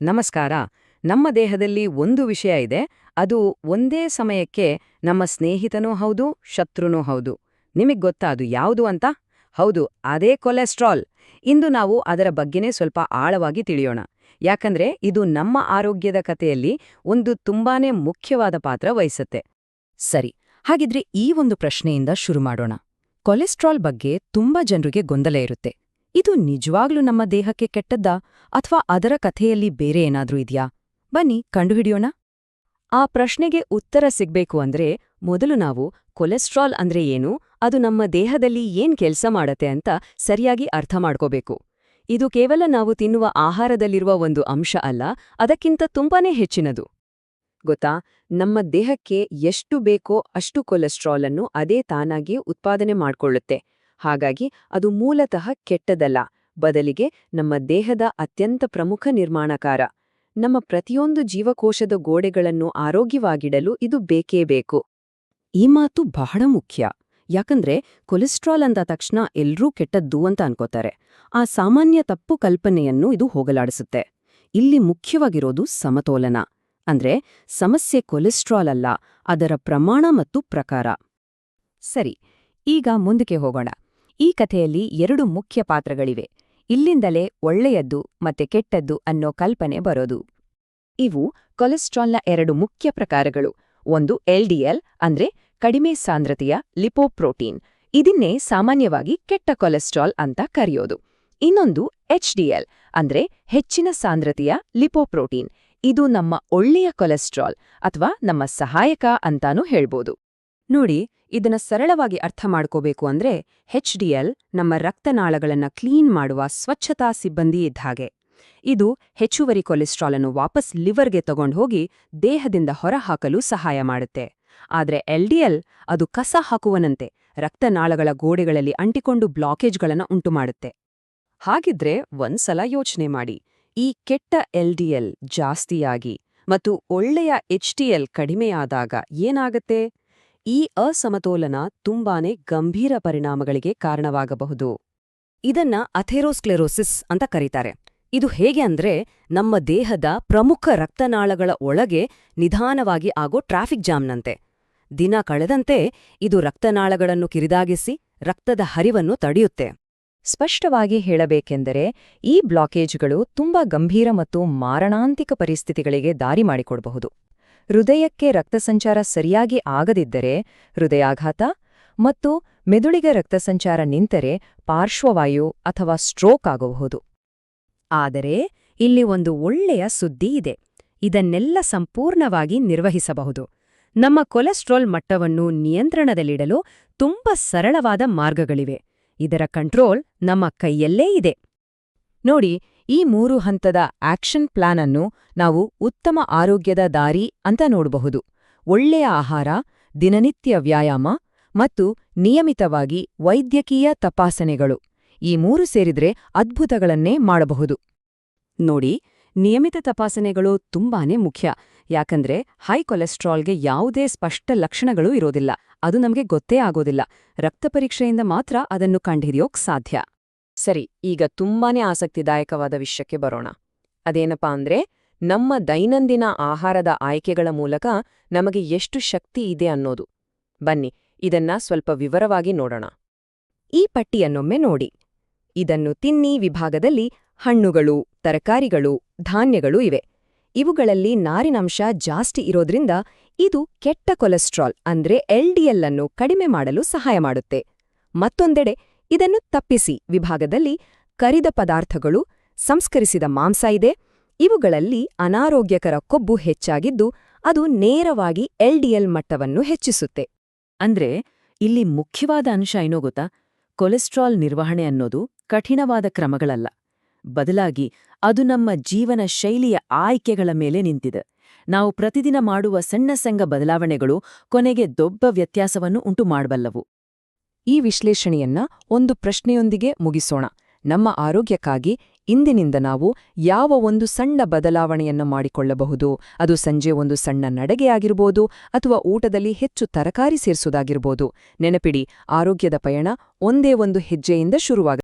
ನಮಸ್ಕಾರ. ನಮ್ಮ ದೇಹದಲ್ಲಿ ಒಂದು ವಿಷಯ ಇದೆ. ಅದು ಒಂದೇ ಸಮಯಕ್ಕೆ ನಮ್ಮ ಸ್ನೇಹಿತನೂ ಹೌದು, ಶತ್ರುನೂ ಹೌದು. ನಿಮಗೆ ಗೊತ್ತಾ ಅದು ಯಾವುದು ಅಂತ? ಹೌದು, ಅದೇ ಕೊಲೆಸ್ಟ್ರಾಲ್. ಇಂದು ನಾವು ಅದರ ಬಗ್ಗೆನೇ ಸ್ವಲ್ಪ ಆಳವಾಗಿ ತಿಳಿಯೋಣ. ಯಾಕಂದ್ರೆ ಇದು ನಮ್ಮ ಆರೋಗ್ಯದ ಕಥೆಯಲ್ಲಿ ಒಂದು ತುಂಬಾನೇ ಮುಖ್ಯವಾದ ಪಾತ್ರ ವಹಿಸುತ್ತೆ. ಸರಿ, ಹಾಗಿದ್ರೆ ಈ ಒಂದು ಪ್ರಶ್ನೆಯಿಂದ ಶುರು ಮಾಡೋಣ. ಕೊಲೆಸ್ಟ್ರಾಲ್ ಬಗ್ಗೆ ತುಂಬಾ ಜನರಿಗೆ ಗೊಂದಲ ಇರುತ್ತೆ. ಇದು ನಿಜವಾಗ್ಲೂ ನಮ್ಮ ದೇಹಕ್ಕೆ ಕೆಟ್ಟದ್ದಾ ಅಥವಾ ಅದರ ಕಥೆಯಲ್ಲಿ ಬೇರೆ ಏನಾದ್ರೂ ಇದ್ಯಾ? ಬನ್ನಿ, ಕಂಡುಹಿಡಿಯೋಣ. ಆ ಪ್ರಶ್ನೆಗೆ ಉತ್ತರ ಸಿಗ್ಬೇಕು ಅಂದ್ರೆ ಮೊದಲು ನಾವು ಕೊಲೆಸ್ಟ್ರಾಲ್ ಅಂದ್ರೆ ಏನು, ಅದು ನಮ್ಮ ದೇಹದಲ್ಲಿ ಏನ್ ಕೆಲಸ ಮಾಡತ್ತೆ ಅಂತ ಸರಿಯಾಗಿ ಅರ್ಥ ಮಾಡ್ಕೋಬೇಕು. ಇದು ಕೇವಲ ನಾವು ತಿನ್ನುವ ಆಹಾರದಲ್ಲಿರುವ ಒಂದು ಅಂಶ ಅಲ್ಲ, ಅದಕ್ಕಿಂತ ತುಂಬಾನೇ ಹೆಚ್ಚಿನದು. ಗೊತ್ತಾ? ನಮ್ಮ ದೇಹಕ್ಕೆ ಎಷ್ಟು ಬೇಕೋ ಅಷ್ಟು ಕೊಲೆಸ್ಟ್ರಾಲ್ ಅನ್ನು ಅದೇ ತಾನಾಗಿ ಉತ್ಪಾದನೆ ಮಾಡ್ಕೊಳ್ಳುತ್ತೆ. ಹಾಗಾಗಿ ಅದು ಮೂಲತಃ ಕೆಟ್ಟದಲ್ಲ. ಬದಲಿಗೆ ನಮ್ಮ ದೇಹದ ಅತ್ಯಂತ ಪ್ರಮುಖ ನಿರ್ಮಾಣಕಾರ. ನಮ್ಮ ಪ್ರತಿಯೊಂದು ಜೀವಕೋಶದ ಗೋಡೆಗಳನ್ನು ಆರೋಗ್ಯವಾಗಿಡಲು ಇದು ಬೇಕೇ ಬೇಕು. ಈ ಮಾತು ಬಹಳ ಮುಖ್ಯ. ಯಾಕಂದ್ರೆ ಕೊಲೆಸ್ಟ್ರಾಲ್ ಅಂದ ತಕ್ಷಣ ಎಲ್ರೂ ಕೆಟ್ಟದ್ದು ಅಂತ ಅನ್ಕೋತಾರೆ. ಆ ಸಾಮಾನ್ಯ ತಪ್ಪು ಕಲ್ಪನೆಯನ್ನು ಇದು ಹೋಗಲಾಡಿಸುತ್ತೆ. ಇಲ್ಲಿ ಮುಖ್ಯವಾಗಿರೋದು ಸಮತೋಲನ. ಅಂದ್ರೆ ಸಮಸ್ಯೆ ಕೊಲೆಸ್ಟ್ರಾಲ್ ಅಲ್ಲ, ಅದರ ಪ್ರಮಾಣ ಮತ್ತು ಪ್ರಕಾರ. ಸರಿ, ಈಗ ಮುಂದಕ್ಕೆ ಹೋಗೋಣ. ಈ ಕಥೆಯಲ್ಲಿ ಎರಡು ಮುಖ್ಯ ಪಾತ್ರಗಳಿವೆ. ಇಲ್ಲಿಂದಲೇ ಒಳ್ಳೆಯದ್ದು ಮತ್ತೆ ಕೆಟ್ಟದ್ದು ಅನ್ನೋ ಕಲ್ಪನೆ ಬರೋದು. ಇವು ಕೊಲೆಸ್ಟ್ರಾಲ್ನ ಎರಡು ಮುಖ್ಯ ಪ್ರಕಾರಗಳು. ಒಂದು ಎಲ್ಡಿಎಲ್ ಅಂದ್ರೆ ಕಡಿಮೆ ಸಾಂದ್ರತೆಯ ಲಿಪೋಪ್ರೋಟೀನ್. ಇದನ್ನೇ ಸಾಮಾನ್ಯವಾಗಿ ಕೆಟ್ಟ ಕೊಲೆಸ್ಟ್ರಾಲ್ ಅಂತ ಕರೆಯೋದು. ಇನ್ನೊಂದು ಎಚ್ಡಿಎಲ್ ಅಂದ್ರೆ ಹೆಚ್ಚಿನ ಸಾಂದ್ರತೆಯ ಲಿಪೋಪ್ರೋಟೀನ್. ಇದು ನಮ್ಮ ಒಳ್ಳೆಯ ಕೊಲೆಸ್ಟ್ರಾಲ್ ಅಥವಾ ನಮ್ಮ ಸಹಾಯಕ ಅಂತಾನೂ ಹೇಳ್ಬೋದು. ನೋಡಿ, ಇದನ್ನ ಸರಳವಾಗಿ ಅರ್ಥ ಮಾಡ್ಕೋಬೇಕು ಅಂದ್ರೆ ಹೆಚ್ಡಿಎಲ್ ನಮ್ಮ ರಕ್ತನಾಳಗಳನ್ನ ಕ್ಲೀನ್ ಮಾಡುವ ಸ್ವಚ್ಛತಾ ಸಿಬ್ಬಂದಿ ಇದ್ಹಾಗೆ ಇದು ಹೆಚ್ಚುವರಿ ಕೊಲೆಸ್ಟ್ರಾಲ್ ಅನ್ನು ವಾಪಸ್ ಲಿವರ್ಗೆ ತಗೊಂಡು ಹೋಗಿ ದೇಹದಿಂದ ಹೊರಹಾಕಲು ಸಹಾಯ ಮಾಡುತ್ತೆ. ಆದ್ರೆ ಎಲ್ಡಿಎಲ್ ಅದು ಕಸ ಹಾಕುವನಂತೆ ರಕ್ತನಾಳಗಳ ಗೋಡೆಗಳಲ್ಲಿ ಅಂಟಿಕೊಂಡು ಬ್ಲಾಕೇಜ್ಗಳನ್ನು ಉಂಟುಮಾಡುತ್ತೆ ಹಾಗಿದ್ರೆ ಒಂದ್ಸಲ ಯೋಚನೆ ಮಾಡಿ, ಈ ಕೆಟ್ಟ ಎಲ್ಡಿಎಲ್ ಜಾಸ್ತಿಯಾಗಿ ಮತ್ತು ಒಳ್ಳೆಯ ಎಚ್ಡಿಎಲ್ ಕಡಿಮೆಯಾದಾಗ ಏನಾಗತ್ತೆ? ಈ ಅಸಮತೋಲನ ತುಂಬಾನೇ ಗಂಭೀರ ಪರಿಣಾಮಗಳಿಗೆ ಕಾರಣವಾಗಬಹುದು. ಇದನ್ನ ಅಥೆರೋಸ್ಕ್ಲೆರೋಸಿಸ್ ಅಂತ ಕರೀತಾರೆ. ಇದು ಹೇಗೆ ಅಂದ್ರೆ ನಮ್ಮ ದೇಹದ ಪ್ರಮುಖ ರಕ್ತನಾಳಗಳ ಒಳಗೆ ನಿಧಾನವಾಗಿ ಆಗೋ ಟ್ರಾಫಿಕ್ ಜಾಮ್ನಂತೆ. ದಿನ ಕಳೆದಂತೆ ಇದು ರಕ್ತನಾಳಗಳನ್ನು ಕಿರಿದಾಗಿಸಿ ರಕ್ತದ ಹರಿವನ್ನು ತಡೆಯುತ್ತೆ. ಸ್ಪಷ್ಟವಾಗಿ ಹೇಳಬೇಕೆಂದರೆ ಈ ಬ್ಲಾಕೇಜ್ಗಳು ತುಂಬಾ ಗಂಭೀರ ಮತ್ತು ಮಾರಣಾಂತಿಕ ಪರಿಸ್ಥಿತಿಗಳಿಗೆ ದಾರಿ ಮಾಡಿಕೊಡಬಹುದು. ಹೃದಯಕ್ಕೆ ರಕ್ತಸಂಚಾರ ಸರಿಯಾಗಿ ಆಗದಿದ್ದರೆ ಹೃದಯಾಘಾತ ಮತ್ತು ಮೆದುಳಿಗೆ ರಕ್ತಸಂಚಾರ ನಿಂತರೆ ಪಾರ್ಶ್ವವಾಯು ಅಥವಾ ಸ್ಟ್ರೋಕ್ ಆಗಬಹುದು. ಆದರೆ ಇಲ್ಲಿ ಒಂದು ಒಳ್ಳೆಯ ಸುದ್ದಿ ಇದೆ. ಇದನ್ನೆಲ್ಲ ಸಂಪೂರ್ಣವಾಗಿ ನಿರ್ವಹಿಸಬಹುದು. ನಮ್ಮ ಕೊಲೆಸ್ಟ್ರಾಲ್ ಮಟ್ಟವನ್ನು ನಿಯಂತ್ರಣದಲ್ಲಿಡಲು ತುಂಬ ಸರಳವಾದ ಮಾರ್ಗಗಳಿವೆ. ಇದರ ಕಂಟ್ರೋಲ್ ನಮ್ಮ ಕೈಯಲ್ಲೇ ಇದೆ. ನೋಡಿ ಈ ಮೂರು ಹಂತದ ಆಕ್ಷನ್ ಪ್ಲಾನ್ ಅನ್ನು ನಾವು ಉತ್ತಮ ಆರೋಗ್ಯದ ದಾರಿ ಅಂತ ನೋಡಬಹುದು. ಒಳ್ಳೆಯ ಆಹಾರ, ದಿನನಿತ್ಯ ವ್ಯಾಯಾಮ ಮತ್ತು ನಿಯಮಿತವಾಗಿ ವೈದ್ಯಕೀಯ ತಪಾಸಣೆಗಳು. ಈ ಮೂರು ಸೇರಿದ್ರೆ ಅದ್ಭುತಗಳನ್ನೇ ಮಾಡಬಹುದು. ನೋಡಿ, ನಿಯಮಿತ ತಪಾಸಣೆಗಳು ತುಂಬಾನೇ ಮುಖ್ಯ. ಯಾಕಂದ್ರೆ ಹೈ ಕೊಲೆಸ್ಟ್ರಾಲ್ಗೆ ಯಾವುದೇ ಸ್ಪಷ್ಟ ಲಕ್ಷಣಗಳು ಇರೋದಿಲ್ಲ. ಅದು ನಮಗೆ ಗೊತ್ತೇ ಆಗೋದಿಲ್ಲ. ರಕ್ತ ಪರೀಕ್ಷೆಯಿಂದ ಮಾತ್ರ ಅದನ್ನು ಕಂಡುಹಿಡಿಯೋಕ್ ಸಾಧ್ಯ. ಸರಿ, ಈಗ ತುಂಬಾನೇ ಆಸಕ್ತಿದಾಯಕವಾದ ವಿಷಯಕ್ಕೆ ಬರೋಣ. ಅದೇನಪ್ಪಾ ಅಂದ್ರೆ, ನಮ್ಮ ದೈನಂದಿನ ಆಹಾರದ ಆಯ್ಕೆಗಳ ಮೂಲಕ ನಮಗೆ ಎಷ್ಟು ಶಕ್ತಿ ಇದೆ ಅನ್ನೋದು. ಬನ್ನಿ, ಇದನ್ನ ಸ್ವಲ್ಪ ವಿವರವಾಗಿ ನೋಡೋಣ. ಈ ಪಟ್ಟಿಯನ್ನೊಮ್ಮೆ ನೋಡಿ. ಇದನ್ನು ತಿನ್ನಿ ವಿಭಾಗದಲ್ಲಿ ಹಣ್ಣುಗಳು, ತರಕಾರಿಗಳು, ಧಾನ್ಯಗಳು ಇವೆ. ಇವುಗಳಲ್ಲಿ ನಾರಿನಂಶ ಜಾಸ್ತಿ ಇರೋದ್ರಿಂದ ಇದು ಕೆಟ್ಟ ಕೊಲೆಸ್ಟ್ರಾಲ್ ಅಂದ್ರೆ ಎಲ್ಡಿಎಲ್ ಅನ್ನು ಕಡಿಮೆ ಮಾಡಲು ಸಹಾಯ ಮಾಡುತ್ತೆ. ಮತ್ತೊಂದೆಡೆ ಇದನ್ನು ತಪ್ಪಿಸಿ. ವಿಭಾಗದಲ್ಲಿ ಕರಿದ ಪದಾರ್ಥಗಳು, ಸಂಸ್ಕರಿಸಿದ ಮಾಂಸ ಇದೆ. ಇವುಗಳಲ್ಲಿ ಅನಾರೋಗ್ಯಕರ ಕೊಬ್ಬು ಹೆಚ್ಚಾಗಿದ್ದು, ಅದು ನೇರವಾಗಿ ಎಲ್ಡಿಎಲ್ ಮಟ್ಟವನ್ನು ಹೆಚ್ಚಿಸುತ್ತೆ. ಅಂದ್ರೆ, ಇಲ್ಲಿ ಮುಖ್ಯವಾದ ಅಂಶ ಏನೋ ಗೊತ್ತಾ? ಕೊಲೆಸ್ಟ್ರಾಲ್ ನಿರ್ವಹಣೆ ಅನ್ನೋದು ಕಠಿಣವಾದ ಕ್ರಮಗಳಲ್ಲ. ಬದಲಾಗಿ, ಅದು ನಮ್ಮ ಜೀವನ ಶೈಲಿಯ ಆಯ್ಕೆಗಳ ಮೇಲೆ ನಿಂತಿದೆ. ನಾವು ಪ್ರತಿದಿನ ಮಾಡುವ ಸಣ್ಣ ಸಂಘ ಬದಲಾವಣೆಗಳು ಕೊನೆಗೆ ದೊಡ್ಡ ವ್ಯತ್ಯಾಸವನ್ನು ಉಂಟು ಮಾಡಬಲ್ಲವು ಈ ವಿಶ್ಲೇಷಣೆಯನ್ನ ಒಂದು ಪ್ರಶ್ನೆಯೊಂದಿಗೆ ಮುಗಿಸೋಣ. ನಮ್ಮ ಆರೋಗ್ಯಕ್ಕಾಗಿ ಇಂದಿನಿಂದ ನಾವು ಯಾವ ಒಂದು ಸಣ್ಣ ಬದಲಾವಣೆಯನ್ನು ಮಾಡಿಕೊಳ್ಳಬಹುದು? ಅದು ಸಂಜೆ ಒಂದು ಸಣ್ಣ ನಡೆಗೆಯಾಗಿರ್ಬೋದು ಅಥವಾ ಊಟದಲ್ಲಿ ಹೆಚ್ಚು ತರಕಾರಿ ಸೇರಿಸುವುದಾಗಿರ್ಬೋದು ನೆನಪಿಡಿ, ಆರೋಗ್ಯದ ಪಯಣ ಒಂದೇ ಒಂದು ಹೆಜ್ಜೆಯಿಂದ ಶುರುವಾಗ